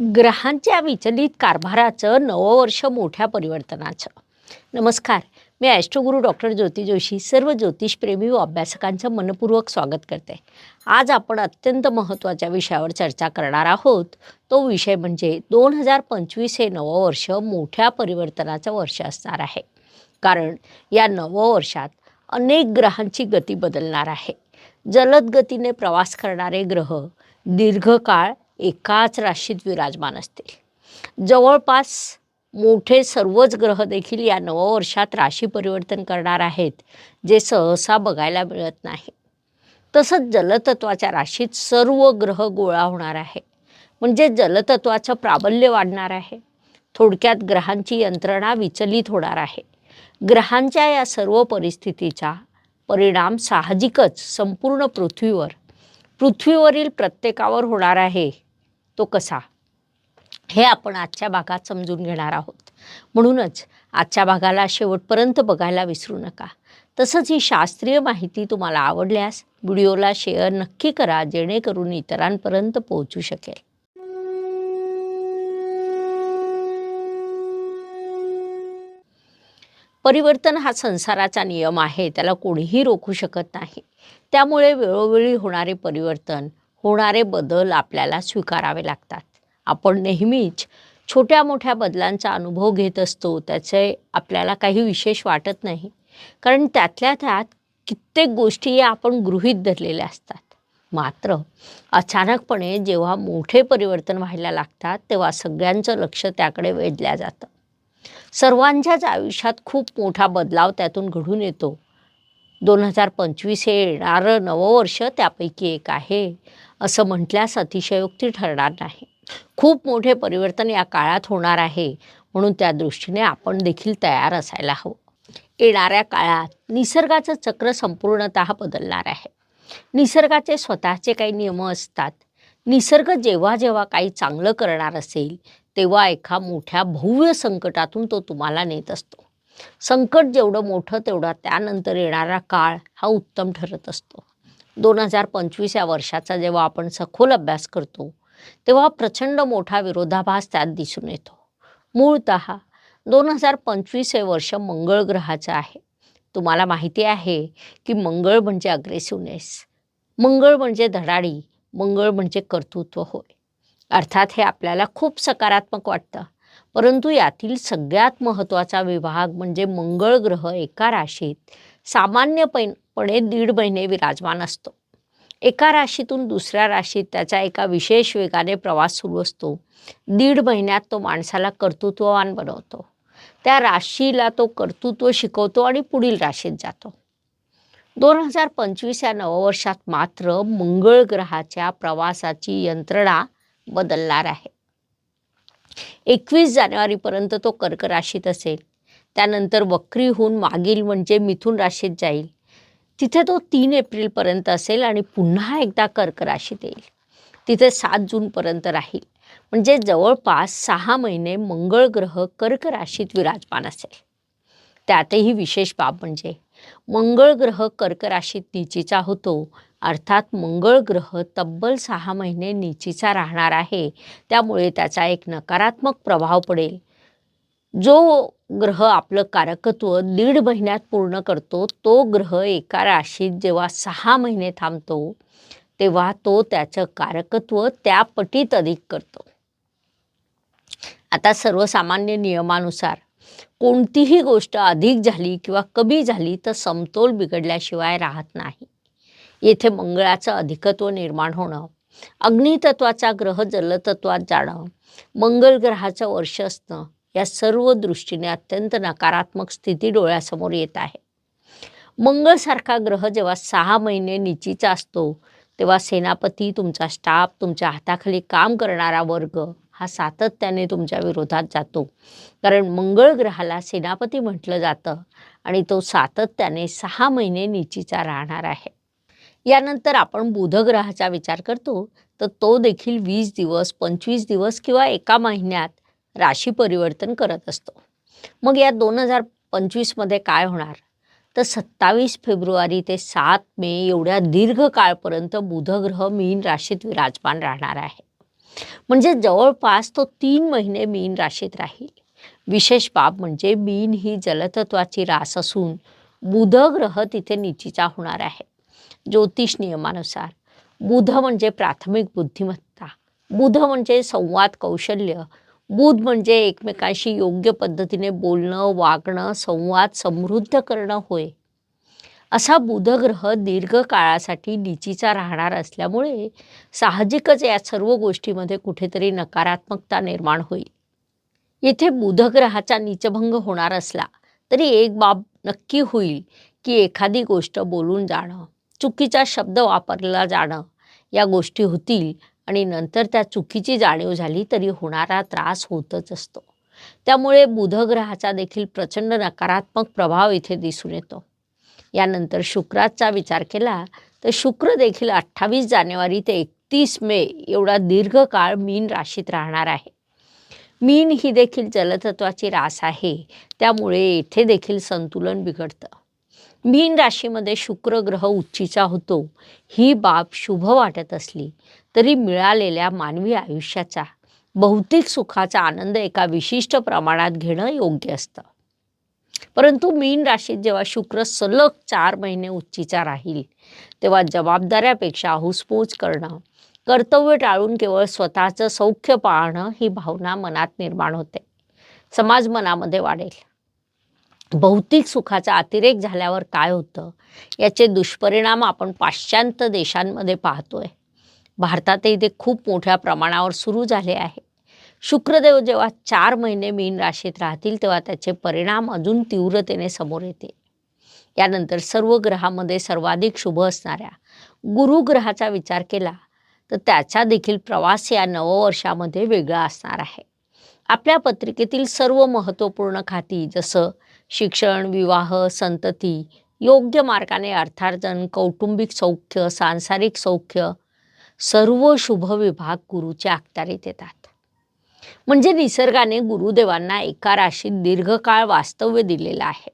ग्रहांच्या विचलित कारभाराचं नवं वर्ष मोठ्या परिवर्तनाचं. नमस्कार मी ॲस्ट्रोगुरू डॉक्टर ज्योती जोशी सर्व ज्योतिषप्रेमी व अभ्यासकांचं मनपूर्वक स्वागत करते. आज आपण अत्यंत महत्त्वाच्या विषयावर चर्चा करणार आहोत. तो विषय म्हणजे दोन हजार पंचवीस हे नवं वर्ष मोठ्या परिवर्तनाचं वर्ष असणार आहे. कारण या नवं वर्षात अनेक ग्रहांची गती बदलणार आहे. जलद गतीने प्रवास करणारे ग्रह दीर्घकाळ एकाच राशीत विराजमान असतील. जवळपास मोठे सर्वच ग्रह देखील या नववर्षात राशी परिवर्तन करणार आहेत जे सहसा बघायला मिळत नाही. तसंच जलतत्वाच्या राशीत सर्व ग्रह गोळा होणार आहे. म्हणजे जलतत्वाचं प्राबल्य वाढणार आहे. थोडक्यात ग्रहांची यंत्रणा विचलित होणार आहे. ग्रहांच्या या सर्व परिस्थितीचा परिणाम साहजिकच संपूर्ण पृथ्वीवर पृथ्वीवरील प्रत्येकावर होणार आहे. तो कसा? हे आपण आजच्या भागात समजून घेणार आहोत. म्हणूनच आजच्या भागाला शेवटपर्यंत बघायला विसरू नका. तसंच ही शास्त्रीय माहिती तुम्हाला आवडल्यास व्हिडिओला शेअर नक्की करा जेणेकरून इतरांपर्यंत पोहोचू शकेल. परिवर्तन हा संसाराचा नियम आहे त्याला कोणीही रोखू शकत नाही. त्यामुळे वेळोवेळी होणारे परिवर्तन होणारे बदल आपल्याला स्वीकारावे लागतात. आपण नेहमीच छोट्या मोठ्या बदलांचा अनुभव घेत असतो त्याचे आपल्याला काही विशेष वाटत नाही. कारण त्यातल्या त्यात कित्येक गोष्टी या आपण गृहीत धरलेल्या असतात. मात्र अचानकपणे जेव्हा मोठे परिवर्तन व्हायला लागतात तेव्हा सगळ्यांचं लक्ष त्याकडे वेधल्या जातं. सर्वांच्याच आयुष्यात खूप मोठा बदलाव त्यातून घडून येतो. दोन हजार पंचवीस हे येणारं नवं वर्ष त्यापैकी एक आहे असं म्हटल्यास अतिशयोक्ती ठरणार नाही. खूप मोठे परिवर्तन या काळात होणार आहे म्हणून त्या दृष्टीने आपण देखील तयार असायला हवं. येणाऱ्या काळात निसर्गाचं चक्र संपूर्णत बदलणार आहे. निसर्गाचे स्वतःचे काही नियम असतात. निसर्ग जेव्हा जेव्हा काही चांगलं करणार असेल तेव्हा एका मोठ्या भव्य संकटातून तो तुम्हाला नेत असतो. संकट जेवढं मोठं तेवढा त्यानंतर येणारा काळ हा उत्तम ठरत असतो. दोन हजार पंचवीस या वर्षाचा जेव्हा आपण सखोल अभ्यास करतो तेव्हा प्रचंड मोठा विरोधाभास त्यात दिसून येतो. मूळत दोन हजार पंचवीस हे वर्ष मंगळ ग्रहाचं आहे. तुम्हाला माहिती आहे की मंगळ म्हणजे अग्रेसिव्हनेस मंगळ म्हणजे धडाडी मंगळ म्हणजे कर्तृत्व होय. अर्थात हे आपल्याला खूप सकारात्मक वाटतं. परंतु यातील सगळ्यात महत्त्वाचा विभाग म्हणजे मंगळ ग्रह एका राशीत सामान्यपणे दीड महिने विराजमान असतो. एका राशीतून दुसऱ्या राशीत त्याचा एका विशेष वेगाने प्रवास सुरू असतो. दीड महिन्यात तो माणसाला कर्तृत्ववान बनवतो. त्या राशीला तो कर्तृत्व शिकवतो आणि पुढील राशीत जातो. दोन हजार पंचवीस या नववर्षात मात्र मंगळ ग्रहाच्या प्रवासाची यंत्रणा बदलणार आहे. एकवीस जानेवारीपर्यंत तो कर्क राशीत असेल. त्यानंतर वक्री होऊन मागील म्हणजे मिथुन राशीत जाईल. तिथे तो तीन एप्रिलपर्यंत असेल आणि पुन्हा एकदा कर्क राशीत येईल. तिथे सात जूनपर्यंत राहील. म्हणजे जवळपास सहा महिने मंगळ ग्रह कर्क राशीत विराजमान असेल. त्यातही विशेष बाब म्हणजे मंगळ ग्रह कर्क राशीत निचीचा होतो. अर्थात मंगळ ग्रह तब्बल सहा महिने निचीचा राहणार आहे. त्यामुळे त्याचा एक नकारात्मक प्रभाव पडेल. जो ग्रह आपलं कारकत्व दीड महिन्यात पूर्ण करतो तो ग्रह एका राशीत जेव्हा सहा महिने थांबतो तेव्हा तो त्याचं कारकत्व त्या पटीत अधिक करतो. आता सर्वसामान्य नियमानुसार कोणतीही गोष्ट अधिक झाली किंवा कमी झाली तर समतोल बिघडल्याशिवाय राहत नाही. येथे मंगळाचं अधिकत्व निर्माण होणं अग्नितत्वाचा ग्रह जलतत्वात जाणं मंगळ ग्रहाचं वर्ष असणं या सर्व दृष्टीने अत्यंत नकारात्मक स्थिती डोळ्यासमोर येत आहे. मंगळसारखा ग्रह जेव्हा सहा महिने निचीचा असतो तेव्हा सेनापती तुमचा स्टाफ तुमच्या हाताखाली काम करणारा वर्ग हा सातत्याने तुमच्या विरोधात जातो. कारण मंगळ ग्रहाला सेनापती म्हटलं जातं आणि तो सातत्याने सहा महिने निचीचा राहणार आहे. यानंतर आपण बुधग्रहाचा विचार करतो तर तो देखील वीस दिवस पंचवीस दिवस किंवा एका महिन्यात राशी परिवर्तन करत असतो. मग या दोन हजार पंचवीसमध्ये काय होणार? तर सत्तावीस फेब्रुवारी ते सात मे एवढ्या दीर्घ काळपर्यंत बुधग्रह मीन राशीत विराजमान राहणार आहे. म्हणजे जवळपास तो तीन महिने मीन राशीत राहील. विशेष बाब म्हणजे मीन ही जलतत्वाची रास असून बुधग्रह तिथे निचीचा होणार आहे. ज्योतिष नियमानुसार बुध म्हणजे प्राथमिक बुद्धिमत्ता. बुध म्हणजे संवाद कौशल्य. बुध म्हणजे एकमेकांशी योग्य पद्धतीने बोलणं वागणं संवाद समृद्ध करणं होय. असा बुधग्रह दीर्घकाळासाठी निचीचा राहणार असल्यामुळे साहजिकच या सर्व गोष्टीमध्ये कुठेतरी नकारात्मकता निर्माण होईल. येथे बुधग्रहाचा नीचभंग होणार असला तरी एक बाब नक्की होईल की एखादी गोष्ट बोलून जाणं. चुकीचा शब्द वापरला जाणं या गोष्टी होतील आणि नंतर त्या चुकीची जाणीव झाली तरी होणारा त्रास होतच असतो. त्यामुळे बुधग्रहाचा देखील प्रचंड नकारात्मक प्रभाव इथे दिसून येतो. यानंतर शुक्राचा विचार केला तर शुक्र देखील अठ्ठावीस जानेवारी ते एकतीस मे एवढा दीर्घकाळ मीन राशीत राहणार आहे. मीन ही देखील जलतत्वाची रास आहे. त्यामुळे येथे देखील संतुलन बिघडतं. मीन राशीमध्ये शुक्र ग्रह उच्चीचा होतो. ही बाब शुभ वाटत असली तरी मिळालेल्या मानवी आयुष्याचा भौतिक सुखाचा आनंद एका विशिष्ट प्रमाणात घेणं योग्य असतं. परंतु मीन राशीत जेव्हा शुक्र सलग चार महिने उच्चीचा राहील तेव्हा जबाबदाऱ्यापेक्षा हुसपूस करणं कर्तव्य टाळून केवळ स्वतःचं सौख्य पाहणं ही भावना मनात निर्माण होते. समाज मनामध्ये वाढेल. भौतिक सुखाचा अतिरेक झाल्यावर काय होतं? याचे दुष्परिणाम आपण पाश्चात्य देशांमध्ये पाहतोय. भारतातही ते खूप मोठ्या प्रमाणावर सुरू झाले आहे. शुक्रदेव जेव्हा चार महिने मीन राशीत राहतील तेव्हा त्याचे परिणाम अजून तीव्रतेने समोर येते. यानंतर सर्व ग्रहामध्ये सर्वाधिक शुभ असणाऱ्या गुरुग्रहाचा विचार केला तर त्याचा देखील प्रवास या नववर्षामध्ये वेगळा असणार आहे. आपल्या पत्रिकेतील सर्व महत्त्वपूर्ण खाती जसं शिक्षण विवाह संतती योग्य मार्गाने अर्थार्जन कौटुंबिक सौख्य सांसारिक सौख्य सर्व शुभ विभाग गुरुच्या अखत्यारीत येतात. म्हणजे निसर्गाने गुरुदेवांना एका राशीत दीर्घकाळ वास्तव्य दिलेलं आहे.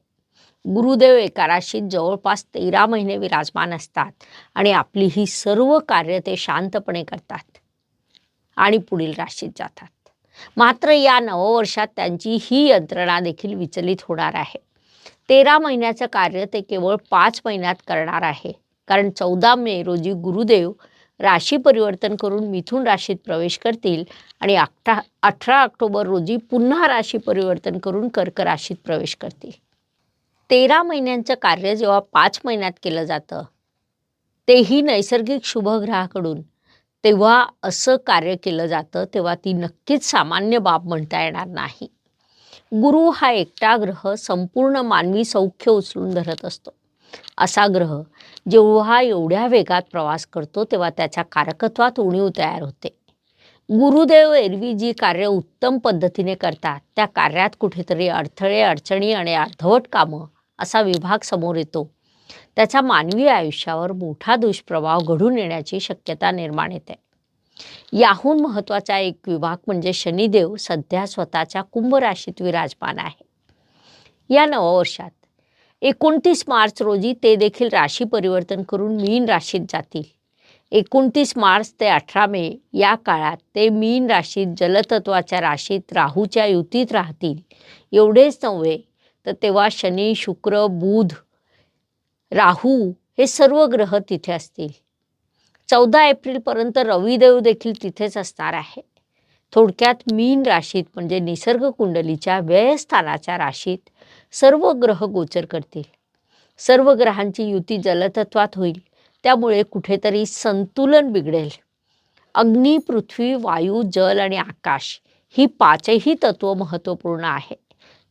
गुरुदेव एका राशीत जवळपास तेरा महिने विराजमान असतात आणि आपली ही सर्व कार्य ते शांतपणे करतात आणि पुढील राशीत जातात. मात्र या नववर्षात त्यांची ही यंत्रणा देखील विचलित होणार आहे. तेरा महिन्याचं कार्य ते केवळ पाच महिन्यात करणार आहे. कारण चौदा मे रोजी गुरुदेव राशी परिवर्तन करून मिथुन राशीत प्रवेश करतील आणि अठरा अठरा ऑक्टोबर रोजी पुन्हा राशी परिवर्तन करून कर्क राशीत प्रवेश करतील. तेरा महिन्यांचं कार्य जेव्हा पाच महिन्यात केलं जातं तेही नैसर्गिक शुभग्रहाकडून तेव्हा असं कार्य केलं जातं तेव्हा ती नक्कीच सामान्य बाब म्हणता येणार नाही. गुरु हा एकटा ग्रह संपूर्ण मानवी सौख्य उचलून धरत असतो. असा ग्रह जेव्हा एवढ्या वेगात प्रवास करतो तेव्हा त्याच्या कारकत्वात उणीव तयार होते. गुरुदेव एरवी जी कार्य उत्तम पद्धतीने करतात त्या कार्यात कुठेतरी अडथळे अडचणी आणि अर्धवट कामं असा विभाग समोर येतो. त्याचा मानवी आयुष्यावर मोठा दुष्प्रभाव घडून येण्याची शक्यता निर्माण येते. याहून महत्त्वाचा एक विभाग म्हणजे शनिदेव सध्या स्वतःच्या कुंभ राशीत विराजमान आहे. या नववर्षात एकोणतीस मार्च रोजी ते देखील राशी परिवर्तन करून मीन राशीत जातील. एकोणतीस मार्च ते अठरा मे या काळात ते मीन राशीत जलतत्वाच्या राशीत राहूच्या युतीत राहतील. एवढेच नव्हे तर तेव्हा शनी शुक्र बुध राहू हे सर्व ग्रह तिथे असतील. चौदा एप्रिलपर्यंत रविदेव देखील तिथेच असणार आहे. थोडक्यात मीन राशीत म्हणजे निसर्ग कुंडलीच्या व्ययस्थानाच्या राशीत सर्व ग्रह गोचर करतील. सर्व ग्रहांची युती जलतत्वात होईल. त्यामुळे कुठेतरी संतुलन बिघडेल. अग्नी पृथ्वी वायू जल आणि आकाश ही पाचही तत्व महत्त्वपूर्ण आहे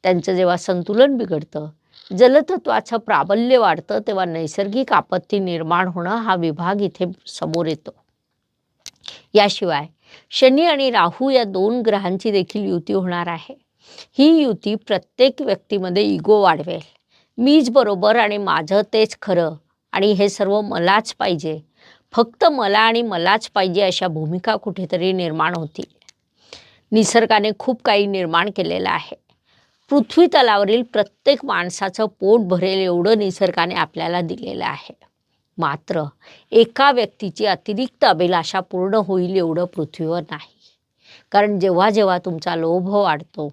त्यांचं जेव्हा संतुलन बिघडतं जलतत्वाचं प्राबल्य वाढतं तेव्हा नैसर्गिक आपत्ती निर्माण होणं हा विभाग इथे समोर येतो. याशिवाय शनी आणि राहू या दोन ग्रहांची देखील युती होणार आहे. ही युती प्रत्येक व्यक्तीमध्ये इगो वाढवेल. मीच बरोबर आणि माझं तेच खरं आणि हे सर्व मलाच पाहिजे. फक्त मला आणि मलाच पाहिजे अशा भूमिका कुठेतरी निर्माण होतील. निसर्गाने खूप काही निर्माण केलेलं आहे. पृथ्वी तलावरील प्रत्येक माणसाचं पोट भरेल एवढं निसर्गाने आपल्याला दिलेलं आहे. मात्र एका व्यक्तीची अतिरिक्त अभिलाषा पूर्ण होईल एवढं पृथ्वीवर नाही. कारण जेव्हा जेव्हा तुमचा लोभ वाढतो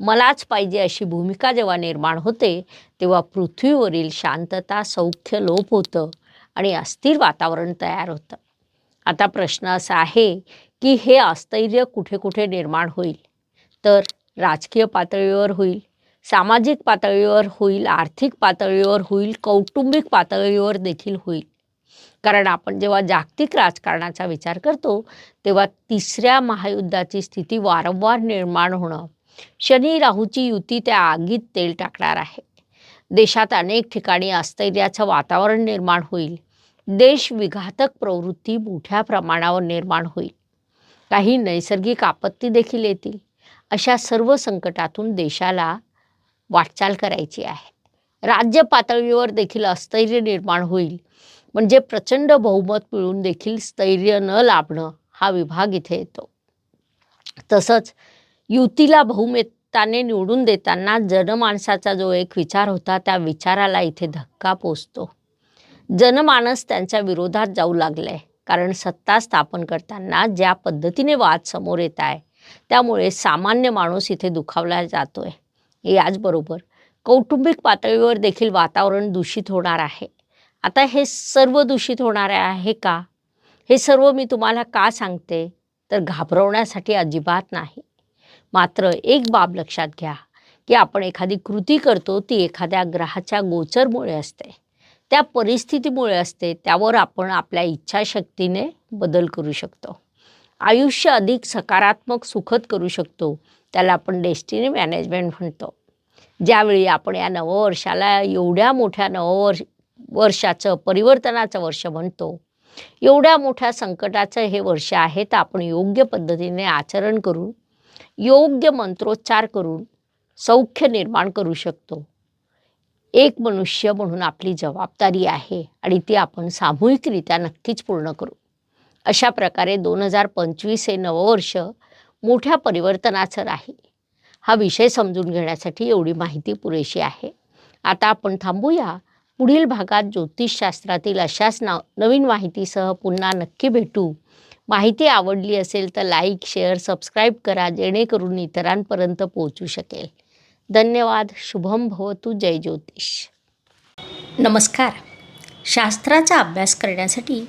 मलाच पाहिजे अशी भूमिका जेव्हा निर्माण होते तेव्हा पृथ्वीवरील शांतता सौख्य लोप होतं आणि अस्थिर वातावरण तयार होतं. आता प्रश्न असा आहे की हे अस्थैर्य कुठे कुठे निर्माण होईल? तर राजकीय पातळीवर होईल सामाजिक पातळीवर होईल आर्थिक पातळीवर होईल कौटुंबिक पातळीवर देखील होईल. कारण आपण जेव्हा जागतिक राजकारणाचा विचार करतो तेव्हा तिसऱ्या महायुद्धाची स्थिती वारंवार निर्माण होणं शनी राहूची युती त्या आगीत तेल टाकणार आहे. देशात अनेक ठिकाणी अस्थिर्याचं वातावरण निर्माण होईल. देश विघातक प्रवृत्ती मोठ्या प्रमाणावर निर्माण होईल. काही नैसर्गिक आपत्ती देखील येतील. अशा सर्व संकटातून देशाला वाटचाल करायची आहे. राज्य पातळीवर देखील अस्थैर्य निर्माण होईल. म्हणजे प्रचंड बहुमत मिळून देखील स्थैर्य न लाभणं हा विभाग इथे येतो. तसंच युतीला बहुमताने निवडून देताना जनमानसाचा जो एक विचार होता त्या विचाराला इथे धक्का पोचतो. जनमानस त्यांच्या विरोधात जाऊ लागलंय. कारण सत्ता स्थापन करताना ज्या पद्धतीने वाद समोर येत आहे त्यामुळे सामान्य माणूस इथे दुखावला जातोय. याचबरोबर कौटुंबिक पातळीवर देखील वातावरण दूषित होणार आहे. आता हे सर्व दूषित होणार आहे का? हे सर्व मी तुम्हाला का सांगते? तर घाबरवण्यासाठी अजिबात नाही. मात्र एक बाब लक्षात घ्या की आपण एखादी कृती करतो ती एखाद्या ग्रहाच्या गोचरमुळे असते. त्या परिस्थितीमुळे असते त्यावर आपण आपल्या इच्छाशक्तीने बदल करू शकतो. आयुष्य अधिक सकारात्मक सुखद करू शकतो. त्याला आपण डेस्टिनी मॅनेजमेंट म्हणतो. ज्यावेळी आपण या नववर्षाला एवढ्या मोठ्या नववर्ष वर्षाचं परिवर्तनाचं वर्ष म्हणतो एवढ्या मोठ्या संकटाचं हे वर्ष आहे तर आपण योग्य पद्धतीने आचरण करून योग्य मंत्रोच्चार करून सौख्य निर्माण करू शकतो. एक मनुष्य म्हणून आपली जबाबदारी आहे आणि ती आपण सामूहिकरित्या नक्कीच पूर्ण करू. अशा प्रकारे दोन हजार पंचवीस हे नववर्ष मोठ्या परिवर्तनाचं राहील. हा विषय समजून घेण्यासाठी एवढी माहिती पुरेशी आहे. आता आपण थांबूया. पुढील भागात ज्योतिषशास्त्रातील अशाच नाव नवीन माहितीसह पुन्हा नक्की भेटू. माहिती आवडली असेल तर लाईक शेअर सबस्क्राईब करा जेणेकरून इतरांपर्यंत पोहोचू शकेल. धन्यवाद. शुभम भवतु. जय ज्योतिष. नमस्कार. शास्त्राचा अभ्यास करण्यासाठी